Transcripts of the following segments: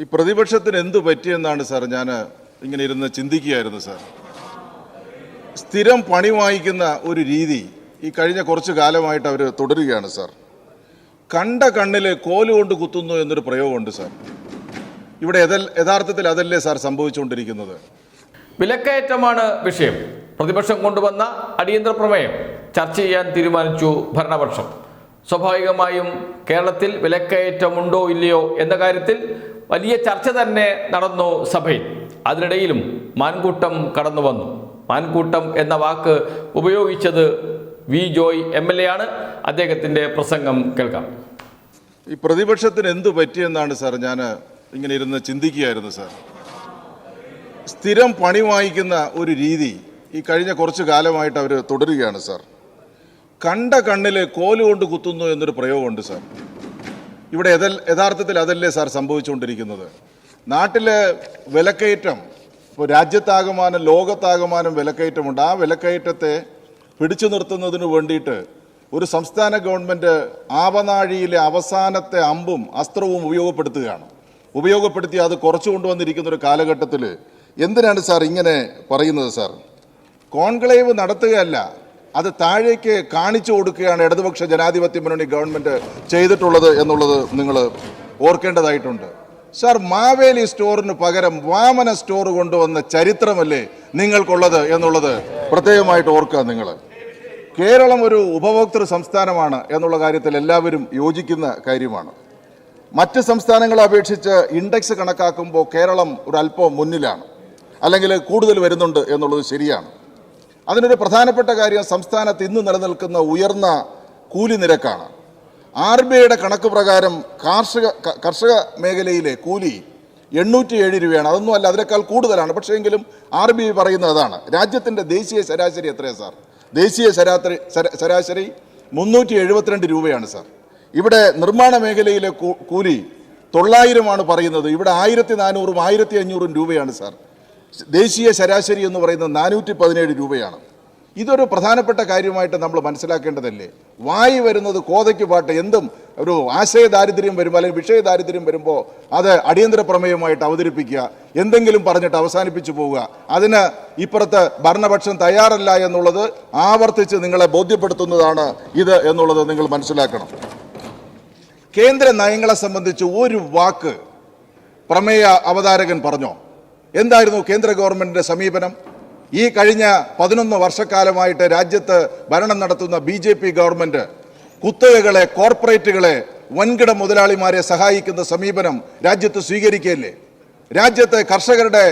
ഈ പ്രതിപക്ഷത്തിന് എന്ത് പറ്റിയെന്നാണ് സാർ ഞാൻ ഇങ്ങനെ ഇരുന്ന് ചിന്തിക്കുകയായിരുന്നു സാർ. സ്ഥിരം പണി വാങ്ങിക്കുന്ന ഒരു രീതി ഈ കഴിഞ്ഞ കുറച്ച് കാലമായിട്ട് അവർ തുടരുകയാണ് സാർ. കണ്ട കണ്ണിൽ കോലുകൊണ്ട് കുത്തുന്നു എന്നൊരു പ്രയോഗമുണ്ട് സാർ. ഇവിടെ യഥാർത്ഥത്തിൽ അതല്ലേ സാർ സംഭവിച്ചുകൊണ്ടിരിക്കുന്നത്? വിലക്കയറ്റമാണ് വിഷയം. പ്രതിപക്ഷം കൊണ്ടുവന്ന അടിയന്തര പ്രമേയം ചർച്ച ചെയ്യാൻ തീരുമാനിച്ചു ഭരണപക്ഷം. സ്വാഭാവികമായും കേരളത്തിൽ വിലക്കയറ്റമുണ്ടോ ഇല്ലയോ എന്ന കാര്യത്തിൽ വലിയ ചർച്ച തന്നെ നടന്നു സഭയിൽ. അതിനിടയിലും മാൻകൂട്ടം കടന്നു വന്നു. മാൻകൂട്ടം എന്ന വാക്ക് ഉപയോഗിച്ചത് V Joy M L A ആണ്. അദ്ദേഹത്തിന്റെ പ്രസംഗം കേൾക്കാം. ഈ പ്രതിപക്ഷത്തിന് എന്ത് പറ്റിയെന്നാണ് സാർ ഞാൻ ഇങ്ങനെ ഇരുന്ന് ചിന്തിക്കുകയായിരുന്നു സാർ. സ്ഥിരം പണി വാങ്ങിക്കുന്ന ഒരു രീതി ഈ കഴിഞ്ഞ കുറച്ച് കാലമായിട്ട് അവർ തുടരുകയാണ് സാർ. കണ്ട കണ്ണിൽ കോലുകൊണ്ട് കുത്തുന്നു എന്നൊരു പ്രയോഗമുണ്ട് സാർ. ഇവിടെ യഥാർത്ഥത്തിൽ അതല്ലേ സാർ സംഭവിച്ചുകൊണ്ടിരിക്കുന്നത്? നാട്ടിലെ വിലക്കയറ്റം ഇപ്പോൾ രാജ്യത്താകമാനം ലോകത്താകമാനം വിലക്കയറ്റമുണ്ട്. ആ വിലക്കയറ്റത്തെ പിടിച്ചു നിർത്തുന്നതിന് വേണ്ടിയിട്ട് ഒരു സംസ്ഥാന ഗവൺമെന്റ് ആവനാഴിയിലെ അവസാനത്തെ അമ്പും അസ്ത്രവും ഉപയോഗപ്പെടുത്തുകയാണ്. ഉപയോഗപ്പെടുത്തി അത് കുറച്ചു കൊണ്ടുവന്നിരിക്കുന്ന ഒരു കാലഘട്ടത്തിൽ എന്തിനാണ് സാർ ഇങ്ങനെ പറയുന്നത് സാർ? കോൺക്ലേവ് നടത്തുകയല്ല അത് താഴേക്ക് കാണിച്ചു കൊടുക്കുകയാണ് ഇടതുപക്ഷ ജനാധിപത്യ മുന്നണി ഗവൺമെന്റ് ചെയ്തിട്ടുള്ളത് എന്നുള്ളത് നിങ്ങൾ ഓർക്കേണ്ടതായിട്ടുണ്ട്. സാർ മാവേലി സ്റ്റോറിന് പകരം വാമന സ്റ്റോർ കൊണ്ടുവന്ന ചരിത്രമല്ലേ നിങ്ങൾക്കുള്ളത് എന്നുള്ളത് പ്രത്യേകമായിട്ട് ഓർക്കുക നിങ്ങൾ. കേരളം ഒരു ഉപഭോക്തൃ സംസ്ഥാനമാണ് എന്നുള്ള കാര്യത്തിൽ എല്ലാവരും യോജിക്കുന്ന കാര്യമാണ്. മറ്റ് സംസ്ഥാനങ്ങളെ അപേക്ഷിച്ച് ഇൻഡെക്സ് കണക്കാക്കുമ്പോൾ കേരളം ഒരു അല്പം മുന്നിലാണ്. അല്ലെങ്കിൽ കൂടുതൽ വരുന്നുണ്ട് എന്നുള്ളത് ശരിയാണ്. അതിനൊരു പ്രധാനപ്പെട്ട കാര്യം സംസ്ഥാനത്ത് ഇന്ന് നിലനിൽക്കുന്ന ഉയർന്ന കൂലി നിരക്കാണ്. ആർ ബി ഐയുടെ കണക്ക് പ്രകാരം കാർഷിക കർഷക മേഖലയിലെ കൂലി എണ്ണൂറ്റി ഏഴ് രൂപയാണ്. അതൊന്നും അല്ല അതിനേക്കാൾ കൂടുതലാണ്. പക്ഷേ എങ്കിലും ആർ ബി ഐ പറയുന്നത് അതാണ്. രാജ്യത്തിന്റെ ദേശീയ ശരാശരി എത്രയാണ് സാർ? ദേശീയ ശരാശരി ശരാശരി മുന്നൂറ്റി എഴുപത്തിരണ്ട് രൂപയാണ് സാർ. ഇവിടെ നിർമ്മാണ മേഖലയിലെ കൂലി തൊള്ളായിരമാണ് പറയുന്നത്. ഇവിടെ ആയിരത്തി നാനൂറും ആയിരത്തി അഞ്ഞൂറും രൂപയാണ് സാർ. ദേശീയ ശരാശരി എന്ന് പറയുന്നത് നാനൂറ്റി പതിനേഴ് രൂപയാണ്. ഇതൊരു പ്രധാനപ്പെട്ട കാര്യമായിട്ട് നമ്മൾ മനസ്സിലാക്കേണ്ടതല്ലേ? വായി വരുന്നത് കോതയ്ക്ക് പാട്ട് എന്തും ഒരു ആശയ ദാരിദ്ര്യം വരുമ്പോൾ അല്ലെങ്കിൽ വിഷയ ദാരിദ്ര്യം വരുമ്പോൾ അത് അടിയന്തര പ്രമേയമായിട്ട് അവതരിപ്പിക്കുക എന്തെങ്കിലും പറഞ്ഞിട്ട് അവസാനിപ്പിച്ചു പോവുക അതിന് ഇപ്പുറത്ത് ഭരണപക്ഷം തയ്യാറല്ല എന്നുള്ളത് ആവർത്തിച്ച് നിങ്ങളെ ബോധ്യപ്പെടുത്തുന്നതാണ് ഇത് എന്നുള്ളത് നിങ്ങൾ മനസ്സിലാക്കണം. കേന്ദ്ര നയങ്ങളെ സംബന്ധിച്ച് ഒരു വാക്ക് പ്രമേയ അവതാരകൻ പറഞ്ഞോ? എന്തായിരുന്നു കേന്ദ്ര ഗവൺമെന്റിന്റെ സമീപനം? ഈ കഴിഞ്ഞ പതിനൊന്ന് വർഷക്കാലമായിട്ട് രാജ്യത്ത് ഭരണം നടത്തുന്ന ബി ജെ പി ഗവൺമെന്റ് കുത്തകകളെ കോർപ്പറേറ്റുകളെ വൻകിട മുതലാളിമാരെ സഹായിക്കുന്ന സമീപനം രാജ്യത്ത് സ്വീകരിക്കുകയല്ലേ? രാജ്യത്തെ കർഷകരുടെ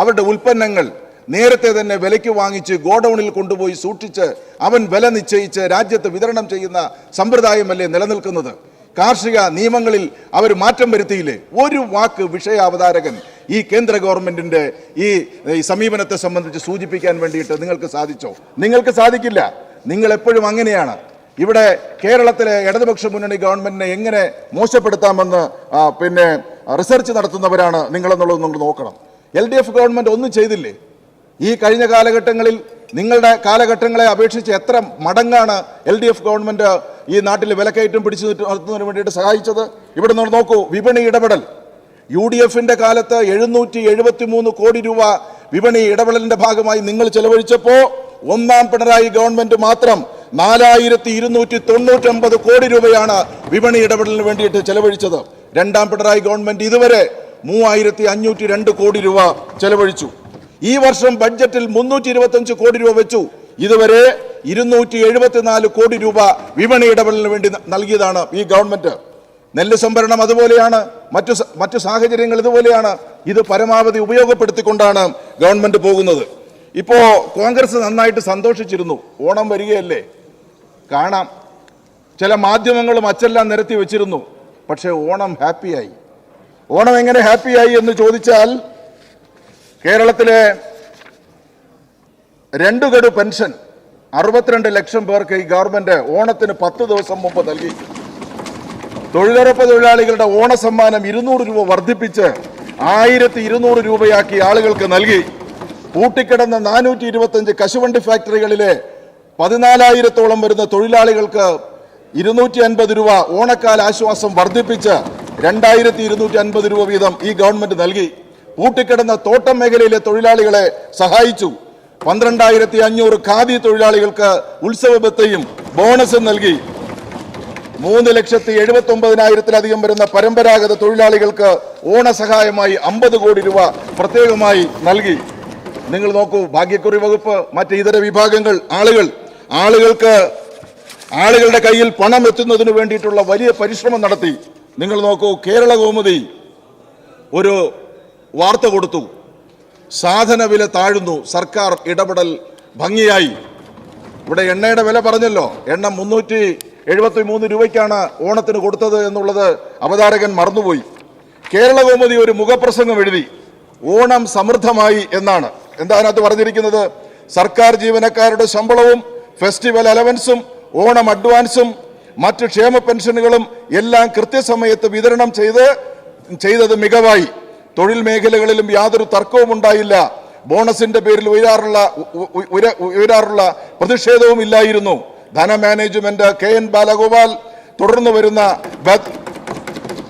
അവരുടെ ഉൽപ്പന്നങ്ങൾ നേരത്തെ തന്നെ വിലയ്ക്ക് വാങ്ങിച്ച് ഗോഡൌണിൽ കൊണ്ടുപോയി സൂക്ഷിച്ച് അവൻ വില നിശ്ചയിച്ച് രാജ്യത്ത് വിതരണം ചെയ്യുന്ന സമ്പ്രദായമല്ലേ നിലനിൽക്കുന്നത്? കാർഷിക നിയമങ്ങളിൽ അവർ മാറ്റം വരുത്തിയില്ലേ? ഒരു വാക്ക് വിഷയാവതാരകൻ ഈ കേന്ദ്ര ഗവൺമെന്റിന്റെ ഈ സമീപനത്തെ സംബന്ധിച്ച് സൂചിപ്പിക്കാൻ വേണ്ടിയിട്ട് നിങ്ങൾക്ക് സാധിച്ചോ? നിങ്ങൾക്ക് സാധിക്കില്ല. നിങ്ങൾ എപ്പോഴും അങ്ങനെയാണ്. ഇവിടെ കേരളത്തിലെ ഇടതുപക്ഷ മുന്നണി ഗവൺമെന്റിനെ എങ്ങനെ മോശപ്പെടുത്താമെന്ന് പിന്നെ റിസർച്ച് നടത്തുന്നവരാണ് നിങ്ങളെന്നുള്ളത് നിങ്ങൾ നോക്കണം. എൽ ഡി എഫ് ഗവൺമെന്റ് ഒന്നും ചെയ്തില്ലേ? ഈ കഴിഞ്ഞ കാലഘട്ടങ്ങളിൽ നിങ്ങളുടെ കാലഘട്ടങ്ങളെ അപേക്ഷിച്ച് എത്ര മടങ്ങാണ് എൽ ഡി എഫ് ഗവൺമെന്റ് ഈ നാട്ടിൽ വിലക്കയറ്റം പിടിച്ചു നിർത്തുന്നതിന് വേണ്ടിയിട്ട് സഹായിച്ചത്? ഇവിടെ നിന്ന് നോക്കൂ വിപണി ഇടപെടൽ. യു ഡി എഫിന്റെ കാലത്ത് എഴുന്നൂറ്റി എഴുപത്തി മൂന്ന് കോടി രൂപ വിപണി ഇടപെടലിന്റെ ഭാഗമായി നിങ്ങൾ ചെലവഴിച്ചപ്പോ ഒന്നാം പിണറായി ഗവൺമെന്റ് മാത്രം നാലായിരത്തി ഇരുന്നൂറ്റി തൊണ്ണൂറ്റൊമ്പത് കോടി രൂപയാണ് വിപണി ഇടപെടലിന് വേണ്ടിയിട്ട് ചെലവഴിച്ചത്. രണ്ടാം പിണറായി ഗവൺമെന്റ് ഇതുവരെ മൂവായിരത്തി അഞ്ഞൂറ്റി രണ്ട് കോടി രൂപ ചെലവഴിച്ചു. ഈ വർഷം ബഡ്ജറ്റിൽ മുന്നൂറ്റി ഇരുപത്തഞ്ച് കോടി രൂപ വെച്ചു. ഇതുവരെ ഇരുന്നൂറ്റി എഴുപത്തിനാല് കോടി രൂപ വിപണി ഇടപെടലിന് വേണ്ടി നൽകിയതാണ് ഈ ഗവൺമെന്റ്. നെല്ല് സംഭരണം അതുപോലെയാണ് മറ്റു മറ്റു സാഹചര്യങ്ങൾ ഇതുപോലെയാണ്. ഇത് പരമാവധി ഉപയോഗപ്പെടുത്തിക്കൊണ്ടാണ് ഗവൺമെന്റ് പോകുന്നത്. ഇപ്പോ കോൺഗ്രസ് നന്നായിട്ട് സന്തോഷിച്ചിരുന്നു. ഓണം വരികയല്ലേ? കാണാം. ചില മാധ്യമങ്ങളും അച്ചെല്ലാം നിരത്തി വെച്ചിരുന്നു. പക്ഷേ ഓണം ഹാപ്പിയായി. ഓണം എങ്ങനെ ഹാപ്പിയായി എന്ന് ചോദിച്ചാൽ കേരളത്തിലെ രണ്ടു ഗഡു പെൻഷൻ അറുപത്തിരണ്ട് ലക്ഷം പേർക്ക് ഈ ഗവൺമെന്റ് ഓണത്തിന് പത്ത് ദിവസം മുമ്പ് നൽകി തൊഴിലുറപ്പ് തൊഴിലാളികളുടെ ഓണസമ്മാനം ഇരുന്നൂറ് രൂപ വർദ്ധിപ്പിച്ച് ആയിരത്തി ഇരുന്നൂറ് രൂപയാക്കി ആളുകൾക്ക് നൽകി. പൂട്ടിക്കിടന്ന നാനൂറ്റി ഇരുപത്തഞ്ച് കശുവണ്ടി ഫാക്ടറികളിലെ പതിനാലായിരത്തോളം വരുന്ന തൊഴിലാളികൾക്ക് ഇരുന്നൂറ്റി അൻപത് രൂപ ഓണക്കാല ആശ്വാസം വർദ്ധിപ്പിച്ച് രണ്ടായിരത്തി ഇരുന്നൂറ്റി അൻപത് രൂപ വീതം ഈ ഗവൺമെന്റ് നൽകി. പൂട്ടിക്കിടന്ന തോട്ടം മേഖലയിലെ തൊഴിലാളികളെ സഹായിച്ചു. പന്ത്രണ്ടായിരത്തി അഞ്ഞൂറ് ഖാദി തൊഴിലാളികൾക്ക് ഉത്സവ ബത്തയും ബോണസും നൽകി. മൂന്ന് ലക്ഷത്തി എഴുപത്തി ഒമ്പതിനായിരത്തിലധികം വരുന്ന പരമ്പരാഗത തൊഴിലാളികൾക്ക് ഓണസഹായമായി അമ്പത് കോടി രൂപ പ്രത്യേകമായി നൽകി. നിങ്ങൾ നോക്കൂ ഭാഗ്യക്കുറി വകുപ്പ് മറ്റ് ഇതര വിഭാഗങ്ങൾ ആളുകൾ. ആളുകൾക്ക് ആളുകളുടെ കയ്യിൽ പണം എത്തുന്നതിന് വേണ്ടിയിട്ടുള്ള വലിയ പരിശ്രമം നടത്തി. നിങ്ങൾ നോക്കൂ കേരള കോമുദി ഒരു വാർത്ത കൊടുത്തു. സാധന വില താഴുന്നു സർക്കാർ ഇടപെടൽ ഭംഗിയായി. ഇവിടെ എണ്ണയുടെ വില പറഞ്ഞല്ലോ എണ്ണ മുന്നൂറ്റി എഴുപത്തി മൂന്ന് രൂപയ്ക്കാണ് ഓണത്തിന് കൊടുത്തത് എന്നുള്ളത് അവതാരകൻ മറന്നുപോയി. കേരള ഒരു മുഖപ്രസംഗം എഴുതി ഓണം സമൃദ്ധമായി എന്നാണ്. എന്താ അതിനകത്ത് പറഞ്ഞിരിക്കുന്നത്? സർക്കാർ ജീവനക്കാരുടെ ശമ്പളവും ഫെസ്റ്റിവൽ അലവൻസും ഓണം അഡ്വാൻസും മറ്റ് ക്ഷേമ പെൻഷനുകളും എല്ലാം കൃത്യസമയത്ത് വിതരണം ചെയ്ത് ചെയ്തത് മികവായി. തൊഴിൽ മേഖലകളിലും യാതൊരു തർക്കവും ഉണ്ടായില്ല. ബോണസിന്റെ പേരിൽ ഉയരാറുള്ള ഉയരാറുള്ള പ്രതിഷേധവും ഇല്ലായിരുന്നു. ധന മാനേജ്മെന്റ് കെ എൻ ബാലഗോപാൽ തുടർന്ന് വരുന്ന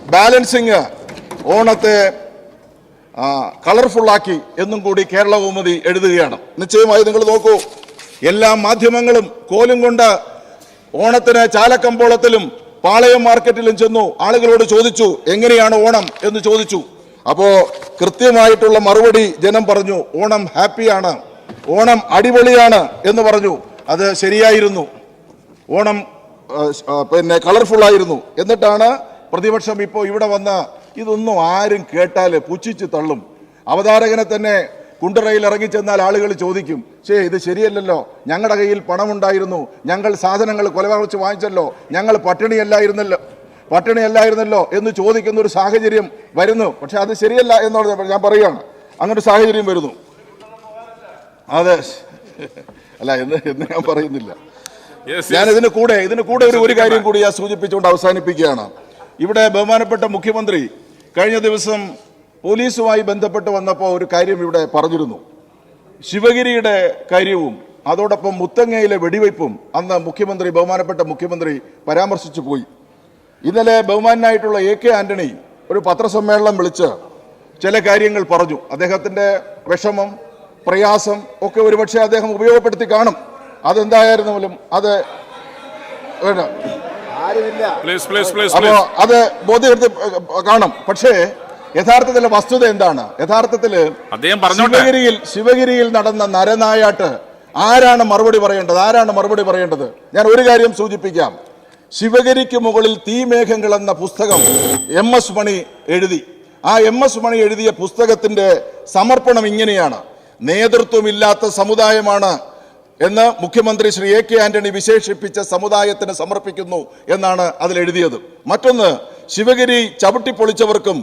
ബാലൻസിങ് ഓണത്തെ കളർഫുള്ളാക്കി എന്നും കൂടി കേരള കൗമുദി എഴുതുകയാണ്. നിശ്ചയമായി നിങ്ങൾ നോക്കൂ എല്ലാ മാധ്യമങ്ങളും കോലും കൊണ്ട് ഓണത്തിന് ചാലക്കമ്പോളത്തിലും പാളയം മാർക്കറ്റിലും ചെന്നു ആളുകളോട് ചോദിച്ചു എങ്ങനെയാണ് ഓണം? എന്ന് ചോദിച്ചു. അപ്പോ കൃത്യമായിട്ടുള്ള മറുപടി ജനം പറഞ്ഞു ഓണം ഹാപ്പിയാണ് ഓണം അടിപൊളിയാണ് എന്ന് പറഞ്ഞു. അത് ശരിയായിരുന്നു. ഓണം പിന്നെ കളർഫുൾ ആയിരുന്നു. എന്നിട്ടാണ് പ്രതിപക്ഷം ഇപ്പോൾ ഇവിടെ വന്ന ഇതൊന്നും ആരും കേട്ടാൽ പുച്ഛിച്ച് തള്ളും. അവതാരകനെ തന്നെ കുണ്ടറയിൽ ഇറങ്ങിച്ചെന്നാൽ ആളുകൾ ചോദിക്കും ശേ ഇത് ശരിയല്ലല്ലോ. ഞങ്ങളുടെ കയ്യിൽ പണമുണ്ടായിരുന്നു. ഞങ്ങൾ സാധനങ്ങൾ കൊലപാതകം വാങ്ങിച്ചല്ലോ. ഞങ്ങൾ പട്ടിണിയല്ലായിരുന്നല്ലോ പട്ടിണിയല്ലായിരുന്നല്ലോ എന്ന് ചോദിക്കുന്ന ഒരു സാഹചര്യം വരുന്നു. പക്ഷെ അത് ശരിയല്ല എന്നുള്ളത് ഞാൻ പറയുകയാണ് അങ്ങനൊരു സാഹചര്യം വരുന്നു. അതെ. അല്ല എന്ന് എന്ന് ഞാൻ പറയുന്നില്ല. ഞാൻ ഇതിന് കൂടെ ഇതിന് കൂടെ ഒരു ഒരു കാര്യം കൂടി ഞാൻ സൂചിപ്പിച്ചുകൊണ്ട് അവസാനിപ്പിക്കുകയാണ്. ഇവിടെ ബഹുമാനപ്പെട്ട മുഖ്യമന്ത്രി കഴിഞ്ഞ ദിവസം പോലീസുമായി ബന്ധപ്പെട്ട് വന്നപ്പോൾ ഒരു കാര്യം ഇവിടെ പറഞ്ഞിരുന്നു. ശിവഗിരിയുടെ കാര്യവും അതോടൊപ്പം മുത്തങ്ങയിലെ വെടിവയ്പും അന്ന് മുഖ്യമന്ത്രി ബഹുമാനപ്പെട്ട മുഖ്യമന്ത്രി പരാമർശിച്ചു പോയി. ഇന്നലെ ബഹുമാനായിട്ടുള്ള എ കെ ആന്റണി ഒരു പത്രസമ്മേളനം വിളിച്ച് ചില കാര്യങ്ങൾ പറഞ്ഞു. അദ്ദേഹത്തിന്റെ വിഷമം പ്രയാസം ഒക്കെ ഒരുപക്ഷെ അദ്ദേഹം ഉപയോഗപ്പെടുത്തി കാണും. അതെന്തായിരുന്നാലും അത് വേണ്ട. അപ്പോ അത് ബോധ്യപ്പെടുത്തി കാണും. പക്ഷേ യഥാർത്ഥത്തിലെ വസ്തുത എന്താണ്? യഥാർത്ഥത്തിൽ ശിവഗിരിയിൽ ശിവഗിരിയിൽ നടന്ന നരനായാട്ട് ആരാണ് മറുപടി പറയേണ്ടത്? ആരാണ് മറുപടി പറയേണ്ടത്? ഞാൻ ഒരു കാര്യം സൂചിപ്പിക്കാം. ശിവഗിരിക്ക് മുകളിൽ തീമേഘങ്ങൾ എന്ന പുസ്തകം എം എസ് മണി എഴുതി. ആ എം എസ് മണി എഴുതിയ പുസ്തകത്തിന്റെ സമർപ്പണം ഇങ്ങനെയാണ്. നേതൃത്വമില്ലാത്ത സമുദായമാണ് എന്ന് മുഖ്യമന്ത്രി ശ്രീ എ കെ ആന്റണി വിശേഷിപ്പിച്ച സമുദായത്തിന് സമർപ്പിക്കുന്നു എന്നാണ് അതിൽ എഴുതിയത്. മറ്റൊന്ന് ശിവഗിരി ചവിട്ടിപ്പൊളിച്ചവർക്കും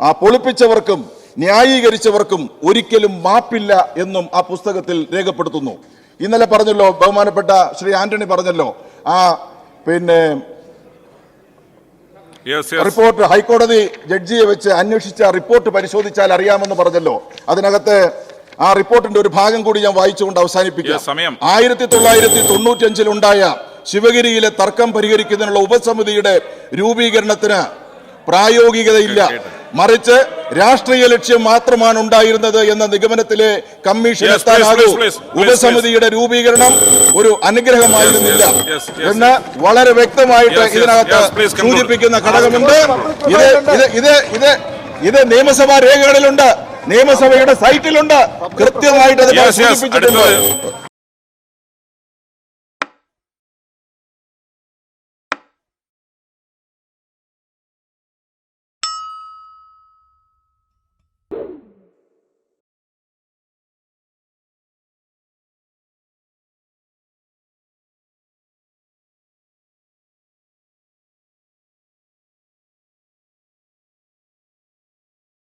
ആ പൊളിപ്പിച്ചവർക്കും ന്യായീകരിച്ചവർക്കും ഒരിക്കലും മാപ്പില്ല എന്നും ആ പുസ്തകത്തിൽ രേഖപ്പെടുത്തുന്നു. ഇന്നലെ പറഞ്ഞല്ലോ ബഹുമാനപ്പെട്ട ശ്രീ ആന്റണി പറഞ്ഞല്ലോ ആ പിന്നെ റിപ്പോർട്ട് ഹൈക്കോടതി ജഡ്ജിയെ വെച്ച് അന്വേഷിച്ച റിപ്പോർട്ട് പരിശോധിച്ചാൽ അറിയാമെന്ന് പറഞ്ഞല്ലോ. അതിനകത്ത് ആ റിപ്പോർട്ടിന്റെ ഒരു ഭാഗം കൂടി ഞാൻ വായിച്ചുകൊണ്ട് അവസാനിപ്പിക്കാം. സമയം. ആയിരത്തി തൊള്ളായിരത്തി തൊണ്ണൂറ്റഞ്ചിൽ ഉണ്ടായ ശിവഗിരിയിലെ തർക്കം പരിഹരിക്കുന്നതിനുള്ള ഉപസമിതിയുടെ രൂപീകരണത്തിന് പ്രായോഗികതയില്ല. മറിച്ച് രാഷ്ട്രീയ ലക്ഷ്യം മാത്രമാണ് ഉണ്ടായിരുന്നത് എന്ന നിഗമനത്തിലെ കമ്മീഷൻ Yes, എത്താനാകൂ. ഉപസമിതിയുടെ രൂപീകരണം ഒരു അനുഗ്രഹമായിരുന്നില്ല Yes, yes, yes, yes. എന്ന് വളരെ വ്യക്തമായിട്ട് Yes, yes, ഇതിനകത്ത്. സൂചിപ്പിക്കുന്ന ഘടകമുണ്ട്. ഇത് ഇത് ഇത് ഇത് നിയമസഭാ രേഖകളിലുണ്ട്. നിയമസഭയുടെ സൈറ്റിലുണ്ട്. കൃത്യമായിട്ട് അത്